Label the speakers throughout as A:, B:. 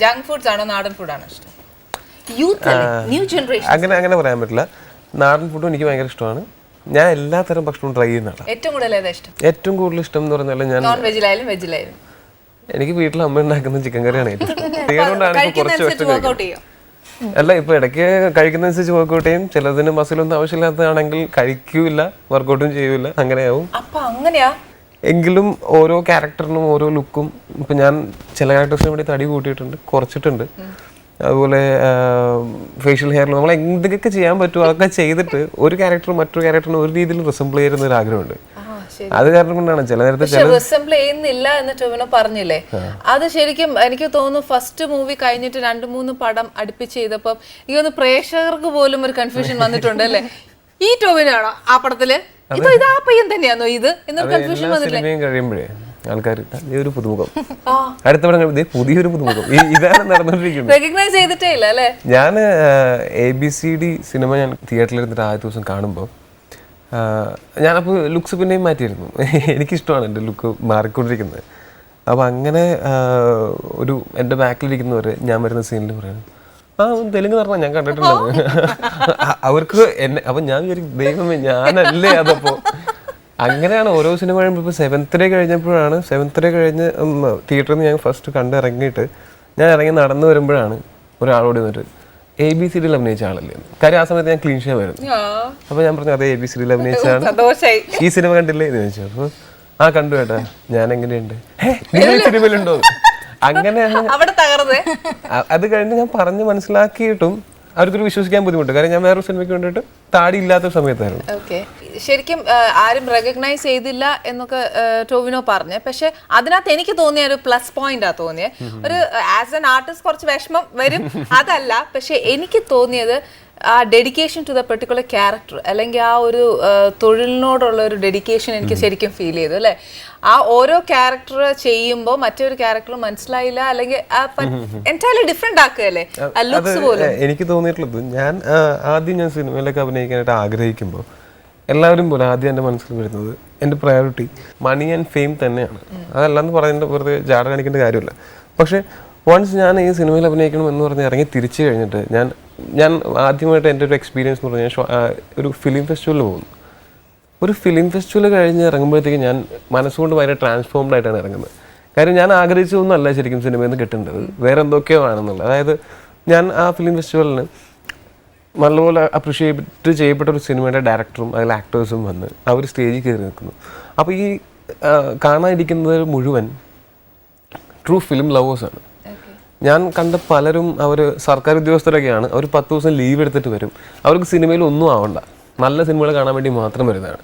A: Junk foods ആണോ നാടൻ ഫുഡാണോ ഇഷ്ടം? യൂത്ത് ന്യൂ ജനറേഷൻ
B: അങ്ങനെ അങ്ങനെ പറയാൻ പറ്റില്ല. നാടൻ ഫുഡും എനിക്ക് ഭയങ്കര ഇഷ്ടമാണ്. ഞാൻ എല്ലാ തരം ഭക്ഷണവും ട്രൈ ചെയ്യുന്നതാണ്.
A: ഏറ്റവും കൂടുതൽ ഏതാ ഇഷ്ടം?
B: ഏറ്റവും കൂടുതൽ ഇഷ്ടം എന്ന് പറഞ്ഞാൽ ഞാൻ
A: നോൺ വെജിലായാലും വെജിലായാലും
B: എനിക്ക് വീട്ടിൽ അമ്മ ഉണ്ടാക്കുന്ന ചിക്കൻ കറിയാണ് ഏറ്റവും അതുകൊണ്ടാണ് കുറച്ച് അല്ല ഇപ്പൊ ഇടയ്ക്ക് കഴിക്കുന്നതനുസരിച്ച് വർക്കൗട്ട് ചെയ്യും. ചിലതിന് മസിലൊന്നും ആവശ്യമില്ലാത്തതാണെങ്കിൽ കഴിക്കൂല വർക്കൗട്ടും ചെയ്യൂല. അങ്ങനെയാവും.
A: അപ്പൊ അങ്ങനെയാ?
B: എങ്കിലും ഓരോ ക്യാരക്ടറിനും ഓരോ ലുക്കും. ഇപ്പം ഞാൻ ചില ക്യാരക്ടേഴ്സിന് വേണ്ടി തടി കൂട്ടിയിട്ടുണ്ട് കുറച്ചിട്ടുണ്ട്. അതുപോലെ ഫേഷ്യൽ ഹെയറിൽ നമ്മൾ എന്തൊക്കെ ചെയ്യാൻ പറ്റുമോ അതൊക്കെ ചെയ്തിട്ട് ഒരു ക്യാരക്ടർ മറ്റൊരു ക്യാരക്ടറിന് ഒരു രീതിയിൽ റിസംബിൾ ചെയ്യുന്ന ഒരു ആഗ്രഹമുണ്ട്. അത് കാരണം കൊണ്ടാണ് ചില നേരത്തെ
A: ചില റിസംബിൾ ചെയ്യുന്നില്ല എന്ന് ടൊവിനോ പറഞ്ഞില്ലേ? അത് ശരിക്കും എനിക്ക് തോന്നുന്നു ഫസ്റ്റ് മൂവി കഴിഞ്ഞിട്ട് രണ്ട് മൂന്ന് പടം അടുപ്പിച്ച് ചെയ്തപ്പം ഈ ഒന്ന് പ്രേക്ഷകർക്ക് പോലും ഒരു കൺഫ്യൂഷൻ വന്നിട്ടുണ്ട് അല്ലേ? ഈ ടോവിനാണോ ആ പടത്തിൽ? ഇതോ ഇത് ആ പയ്യൻ തന്നെയാണോ ഇത്? എന്നൊരു കൺഫ്യൂഷൻ വന്നിട്ടില്ലേ
B: സിനിമയും കഴിയുമ്പോഴേ ആൾക്കാർ ഒരു പുതുമുഖം. അടുത്ത പടം പുതിയൊരു പുതുമുഖം. ഇതാണ് നടന്നുകൊണ്ടിരിക്കുന്നത്
A: റെക്കഗ്നൈസ് ചെയ്തിട്ടേ ഇല്ല അല്ലേ?
B: ഞാൻ A B C D cinema ഞാൻ തിയേറ്ററിൽ ഇരുന്നിട്ട് ആദ്യ ദിവസം കാണുമ്പോൾ ഞാനപ്പോൾ ലുക്സ് പിന്നെയും മാറ്റിയിരുന്നു. എനിക്കിഷ്ടമാണ് എന്റെ ലുക്ക് മാറിക്കൊണ്ടിരിക്കുന്നത്. അപ്പോൾ അങ്ങനെ ഒരു എന്റെ ബാക്കിലിരിക്കുന്നവർ ഞാൻ വരുന്ന സീനിൽ പറയുന്നു ആ തെലുങ്ക് നടന്ന ഞാൻ കണ്ടിട്ടുണ്ട്. അവർക്ക് എന്നെ അപ്പൊ ഞാൻ വിചാരിക്കും ദൈവമേ ഞാനല്ലേ അതപ്പോ? അങ്ങനെയാണ് ഓരോ സിനിമ കഴിയുമ്പോൾ ഇപ്പോൾ സെവൻത്ത് ഡേ കഴിഞ്ഞപ്പോഴാണ് സെവൻത്ത് ഡേ കഴിഞ്ഞ് തിയേറ്ററിൽ നിന്ന് ഞാൻ ഫസ്റ്റ് കണ്ട് ഇറങ്ങിയിട്ട് ഞാൻ ഇറങ്ങി നടന്നു വരുമ്പോഴാണ് ഒരാളോട് വന്നിട്ട് എ ബി സി ഡിയിൽ അഭിനയിച്ച ആളല്ലേ? കാര്യം ആ സമയത്ത് ഞാൻ ക്ലീൻ ഷേ വരുന്നു
A: അപ്പൊ
B: അപ്പോൾ ഞാൻ പറഞ്ഞു അതെ എ ബി സി ഡിയിൽ അഭിനയിച്ചാണ് ഈ സിനിമ കണ്ടില്ലേ? എന്ന് ചോദിച്ചു. അപ്പോൾ ആ കണ്ടു കേട്ടാ ഞാൻ എങ്ങനെയുണ്ട് "ഹേ, ഈ സിനിമയിലുണ്ടോ? അങ്ങനെയാണ്
A: അവിടെ തകർന്നേ.
B: അത് കഴിഞ്ഞ് ഞാൻ പറഞ്ഞ് മനസ്സിലാക്കിയിട്ടും അവർക്കൊരു വിശ്വസിക്കാൻ ബുദ്ധിമുട്ട്. കാരണം ഞാൻ വേറൊരു സിനിമയ്ക്ക് വേണ്ടിയിട്ട് താടി ഇല്ലാത്ത സമയത്തായിരുന്നു.
A: ഓക്കെ. ശരിക്കും ആരും റെക്കഗ്നൈസ് ചെയ്തില്ല എന്നൊക്കെ ടോവിനോ പറഞ്ഞു. പക്ഷെ അതിനകത്ത് എനിക്ക് തോന്നിയ ഒരു പ്ലസ് പോയിന്റ് ആ തോന്നിയത് ഒരു ആസ് എൻ ആർട്ടിസ്റ്റ് കുറച്ച് വിഷമം വരും. അതല്ല. പക്ഷെ എനിക്ക് തോന്നിയത് ആ dedication to the particular character അല്ലെങ്കിൽ ആ ഒരു തൊഴിലിനോടുള്ള ഒരു ഡെഡിക്കേഷൻ എനിക്ക് ശരിക്കും ഫീൽ ചെയ്തു അല്ലേ? ആ ഓരോ ക്യാരക്ടർ ചെയ്യുമ്പോൾ മറ്റൊരു ക്യാരക്ടർ മനസ്സിലായില്ല അല്ലെങ്കിൽ എന്റയർലി ഡിഫറെന്റ് ആക്കുകയല്ലേ
B: അല്ലേ?
A: ലുക്സ് പോലും.
B: എനിക്ക് തോന്നിയിട്ടുള്ളത് ഞാൻ ആദ്യം ഞാൻ സിനിമയിലൊക്കെ അഭിനയിക്കാനായിട്ട് ആഗ്രഹിക്കുമ്പോൾ എല്ലാവരും പോലെ ആദ്യം എന്റെ മനസ്സിൽ വരുന്നത് എന്റെ പ്രയോറിറ്റി മണി ആൻഡ് ഫെയിം തന്നെയാണ്. അതല്ലാന്ന് പറയുന്നത് വെറുതെ ജാട കാണിക്കേണ്ട കാര്യമില്ല. പക്ഷേ വൺസ് ഞാൻ ഈ സിനിമയിൽ അഭിനയിക്കണം എന്ന് പറഞ്ഞ് ഇറങ്ങി തിരിച്ചു കഴിഞ്ഞിട്ട് ഞാൻ ഞാൻ ആദ്യമായിട്ട് എന്റെ ഒരു എക്സ്പീരിയൻസ് എന്ന് പറഞ്ഞാൽ ഒരു ഫിലിം ഫെസ്റ്റിവലിൽ പോകുന്നു. ഒരു ഫിലിം ഫെസ്റ്റിവൽ കഴിഞ്ഞ് ഇറങ്ങുമ്പോഴത്തേക്ക് ഞാൻ മനസ്സുകൊണ്ട് ഭയങ്കര ട്രാൻസ്ഫോംഡ് ആയിട്ടാണ് ഇറങ്ങുന്നത്. കാര്യം ഞാൻ ആഗ്രഹിച്ചതൊന്നുമല്ല ശരിക്കും സിനിമയിൽ നിന്ന് കിട്ടേണ്ടത്. വേറെ എന്തൊക്കെയോ ആണെന്നുള്ളത്. അതായത് ഞാൻ ആ ഫിലിം ഫെസ്റ്റിവലിന് നല്ലപോലെ അപ്രിഷിയേറ്റ് ചെയ്യപ്പെട്ട ഒരു സിനിമയുടെ ഡയറക്ടറും അതിൽ ആക്ടേഴ്സും വന്ന് അവർ സ്റ്റേജിൽ കയറി നിൽക്കുന്നു. അപ്പോൾ ഈ കാണാതിരിക്കുന്നത് മുഴുവൻ ട്രൂ ഫിലിം ലവേഴ്സാണ് ഞാൻ കണ്ട പലരും അവർ സർക്കാർ ഉദ്യോഗസ്ഥരൊക്കെയാണ്. അവർ പത്ത് ദിവസം ലീവ് എടുത്തിട്ട് വരും. അവർക്ക് സിനിമയിൽ ഒന്നും ആവണ്ട. നല്ല സിനിമകൾ കാണാൻ വേണ്ടി മാത്രം വരുന്നതാണ്.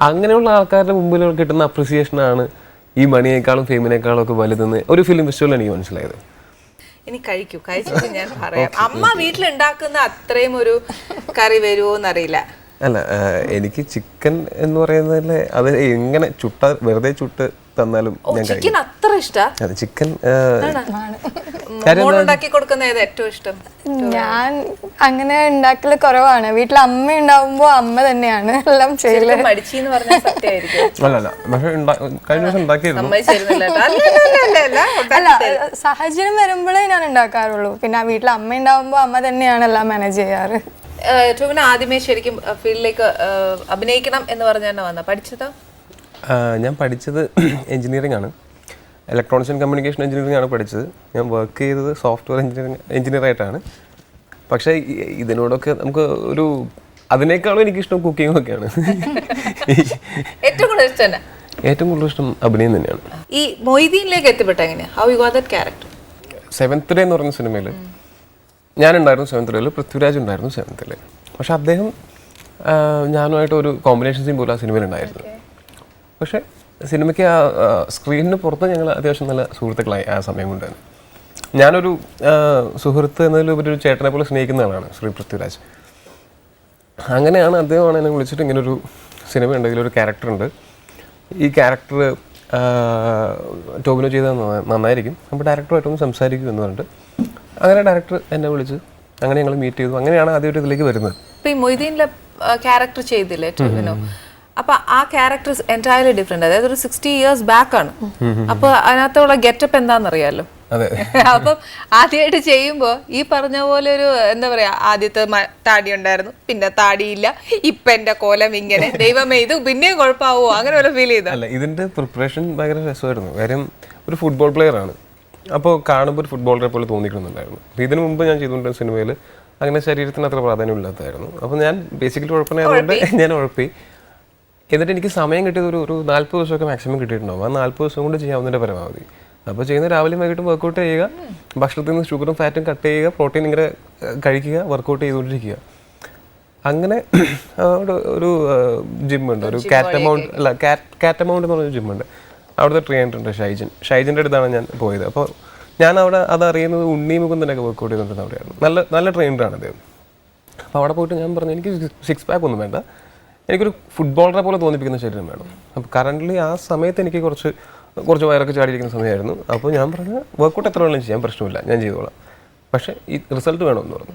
B: അങ്ങനെയുള്ള ആൾക്കാരുടെ മുമ്പിൽ കിട്ടുന്ന അപ്രിസിയേഷനാണ് ഈ മണിയേക്കാളും ഫെയിമിനേക്കാളും ഒക്കെ വലുതെന്ന് ഒരു ഫിലിം ഫെസ്റ്റിവൽ എനിക്ക് മനസ്സിലായത്.
A: ഇനി കഴിക്കൂ. കഴിച്ചിട്ട് ഞാൻ പറയാം. അമ്മ വീട്ടിലുണ്ടാക്കുന്ന അത്രയും ഒരു കറി വരുമോ എന്നറിയില്ല.
B: അല്ല എനിക്ക് ചിക്കൻ എന്ന് പറയുന്നതിൽ അത് എങ്ങനെ ചുട്ട വെറുതെ ചുട്ട് തന്നാലും ഞാൻ കഴിക്കും.
A: ചിക്കൻ അത്ര ഇഷ്ടാ?
B: അത് ചിക്കൻ
A: മോളുണ്ടാക്കി കൊടുക്കുന്ന ഏത് ഏറ്റവും ഇഷ്ടം?
C: ഞാൻ അങ്ങനെ ഉണ്ടാക്കൽ കുറവാണ്. വീട്ടിൽ അമ്മ ഉണ്ടാവുമ്പോ അമ്മ തന്നെയാണ് എല്ലാം ചെയ്യൽ.
A: മടിച്ചെന്ന് പറഞ്ഞ സത്യമായിരിക്കും.
B: അല്ലല്ല പക്ഷെ ഉണ്ടാ- കഴിഞ്ഞ ദിവസം ഉണ്ടാക്കിയിരുന്നു.
A: സമ്മതിച്ചിരുന്നില്ല കേട്ടോ. അല്ല, അല്ല, അല്ല, അല്ല, ഉണ്ടാക്കി
C: അല്ല
A: തരും.
C: സാഹചര്യം വരുമ്പോഴേ ഞാൻ ഉണ്ടാക്കാറുള്ളൂ. പിന്നെ വീട്ടിൽ അമ്മ ഉണ്ടാവുമ്പോ അമ്മ തന്നെയാണ് എല്ലാം മാനേജ് ചെയ്യാറ്.
A: ഏഹ്, ടോവിന് ആദ്യമേ ശരിക്കും ഫീൽഡിലേക്ക് അഭിനയിക്കണം എന്ന് പറഞ്ഞ തന്നെ വന്ന. പഠിച്ചതോ?
B: ഞാൻ പഠിച്ചത് എഞ്ചിനീയറിംഗ് ആണ്. ഇലക്ട്രോണിക്സ് ആൻഡ് കമ്മ്യൂണിക്കേഷൻ എഞ്ചിനീയറിംഗ് ആണ് പഠിച്ചത്. ഞാൻ വർക്ക് ചെയ്തത് സോഫ്റ്റ്വെയർ എഞ്ചിനീയറിംഗ് എഞ്ചിനീയർ ആയിട്ടാണ്. പക്ഷേ ഇതിനോടൊക്കെ നമുക്ക് ഒരു അതിനേക്കാളും എനിക്കിഷ്ടം കുക്കിംഗ് ഒക്കെയാണ്.
A: ഏറ്റവും കൂടുതൽ ഇഷ്ടം
B: ഏറ്റവും കൂടുതൽ ഇഷ്ടം അഭിനയം തന്നെയാണ്.
A: ഈ മൊയ്തീനിലേക്ക് എത്തിപ്പെട്ട how you got that character
B: seventh day എന്ന് പറഞ്ഞ സിനിമയിൽ ഞാനുണ്ടായിരുന്നു സെവൻത്ത് ഡേയിൽ പൃഥ്വിരാജ് ഉണ്ടായിരുന്നു സെവൻത്തിൽ പക്ഷെ അദ്ദേഹം ഞാനുമായിട്ട് ഒരു കോമ്പിനേഷൻ സീൻ പോലും ആ സിനിമയിൽ ഉണ്ടായിരുന്നു പക്ഷേ സിനിമയ്ക്ക് ആ സ്ക്രീനിന് പുറത്ത് ഞങ്ങൾ അത്യാവശ്യം നല്ല സുഹൃത്തുക്കളായി ആ സമയം കൊണ്ട് തന്നെ. ഞാനൊരു സുഹൃത്ത് എന്നതിലുപരി ഒരു ചേട്ടനെ പോലെ സ്നേഹിക്കുന്ന ആളാണ് ശ്രീ പൃഥ്വിരാജ്. അങ്ങനെയാണ് അദ്ദേഹമാണ് എന്നെ വിളിച്ചിട്ട് ഇങ്ങനൊരു സിനിമ ഉണ്ട് ഇതിലൊരു ക്യാരക്ടർ ഉണ്ട്. ഈ ക്യാരക്ടർ ടോബിനോ ചെയ്താൽ നന്നാ- നന്നായിരിക്കും. അപ്പോൾ ഡയറക്ടറുമായിട്ടൊന്ന് സംസാരിക്കും എന്ന് പറഞ്ഞിട്ട് അങ്ങനെ ഡയറക്ടർ എന്നെ വിളിച്ച് അങ്ങനെ ഞങ്ങൾ മീറ്റ് ചെയ്തു. അങ്ങനെയാണ് ആദ്യമായിട്ട് ഇതിലേക്ക് വരുന്നത്.
A: ഈ മൊയ്തീനിലെ ക്യാരക്ടർ ചെയ്തില്ലേ ടോവിനോ? അപ്പൊ ആ ക്യാരക്ടർ എന്റയർലി ഡിഫറെന്റ് അതായത് ഒരു സിക്സ്റ്റി ഇയേഴ്സ് ബാക്ക് ആണ്. അപ്പൊ അതിനകത്തുള്ള ഗെറ്റപ്പ് എന്താണെന്നറിയാലോ? അപ്പം ആദ്യമായിട്ട് ചെയ്യുമ്പോ ഈ പറഞ്ഞ പോലെ ഒരു എന്താ പറയാ ആദ്യത്തെ താടി ഉണ്ടായിരുന്നു. പിന്നെ താടിയില്ല. ഇപ്പൊ എന്റെ കോലം ഇങ്ങനെ. ദൈവമേ ഇത് പിന്നെയും കുഴപ്പമാവോ അങ്ങനെ ഒരു ഫീൽ ചെയ്ത.
B: ഇതിന്റെ പ്രിപ്പറേഷൻ ഭയങ്കര രസമായിരുന്നു. കാര്യം ഒരു ഫുട്ബോൾ പ്ലെയർ ആണ്. അപ്പോൾ കാണുമ്പോൾ ഒരു ഫുട്ബോളറെ പോലെ തോന്നിക്കുന്നുണ്ടായിരുന്നു അപ്പോൾ ഇതിനു മുമ്പ് ഞാൻ ചെയ്തുകൊണ്ടിരുന്ന സിനിമയിൽ അങ്ങനെ ശരീരത്തിന് അത്ര പ്രാധാന്യമില്ലാത്തതായിരുന്നു. അപ്പോൾ ഞാൻ ബേസിക്കലി കുഴപ്പമായതുകൊണ്ട് ഞാൻ ഉഴപ്പി. എന്നിട്ട് എനിക്ക് സമയം കിട്ടിയത് ഒരു ഒരു നാൽപ്പത് ദിവസമൊക്കെ മാക്സിമം കിട്ടിയിട്ടുണ്ടാവും. ആ നാൽപ്പത് ദിവസം കൊണ്ട് ചെയ്യാവുന്നതിന്റെ പരമാവധി. അപ്പോൾ ചെയ്യുന്ന രാവിലെ വൈകിട്ടും വർക്കൗട്ട് ചെയ്യുക ഭക്ഷണത്തിൽ നിന്ന് ഷുഗറും ഫാറ്റും കട്ട് ചെയ്യുക പ്രോട്ടീൻ ഇങ്ങനെ കഴിക്കുക വർക്കൗട്ട് ചെയ്തുകൊണ്ടിരിക്കുക. അങ്ങനെ അവിടെ ഒരു ജിമ്മുണ്ട് ഒരു കാറ്റ് എമൗണ്ട് അല്ല കാറ്റ് എമൗണ്ട് എന്ന് പറഞ്ഞ ജിമ്മുണ്ട് അവിടുത്തെ ട്രെയിനർ ഉണ്ട് ഷൈജൻ. ഷൈജന്റെ അടുത്താണ് ഞാൻ പോയത്. അപ്പോൾ ഞാൻ അവിടെ അതറിയുന്നത് അറിയുന്നത് ഉണ്ണി മുകുന്ദനൊക്കെ വർക്കൗട്ട് ചെയ്തുകൊണ്ടിരുന്ന അവിടെയാണ്. നല്ല നല്ല ട്രെയിനറാണ് അദ്ദേഹം. അപ്പോൾ അവിടെ പോയിട്ട് ഞാൻ പറഞ്ഞു എനിക്ക് സിക്സ് പാക്ക് ഒന്നും വേണ്ട. എനിക്കൊരു ഫുട്ബോളറെ പോലെ തോന്നിപ്പിക്കുന്ന ശരീരം വേണം. അപ്പോൾ കറന്റ് ആ സമയത്ത് എനിക്ക് കുറച്ച് കുറച്ച് വയറൊക്കെ ചാടിയിരിക്കുന്ന സമയമായിരുന്നു. അപ്പോൾ ഞാൻ പറഞ്ഞു വർക്കൗട്ട് എത്ര വേണമെങ്കിലും ചെയ്യാൻ പ്രശ്നമില്ല. ഞാൻ ചെയ്തോളാം. പക്ഷേ ഈ റിസൾട്ട് വേണമെന്ന് പറഞ്ഞു.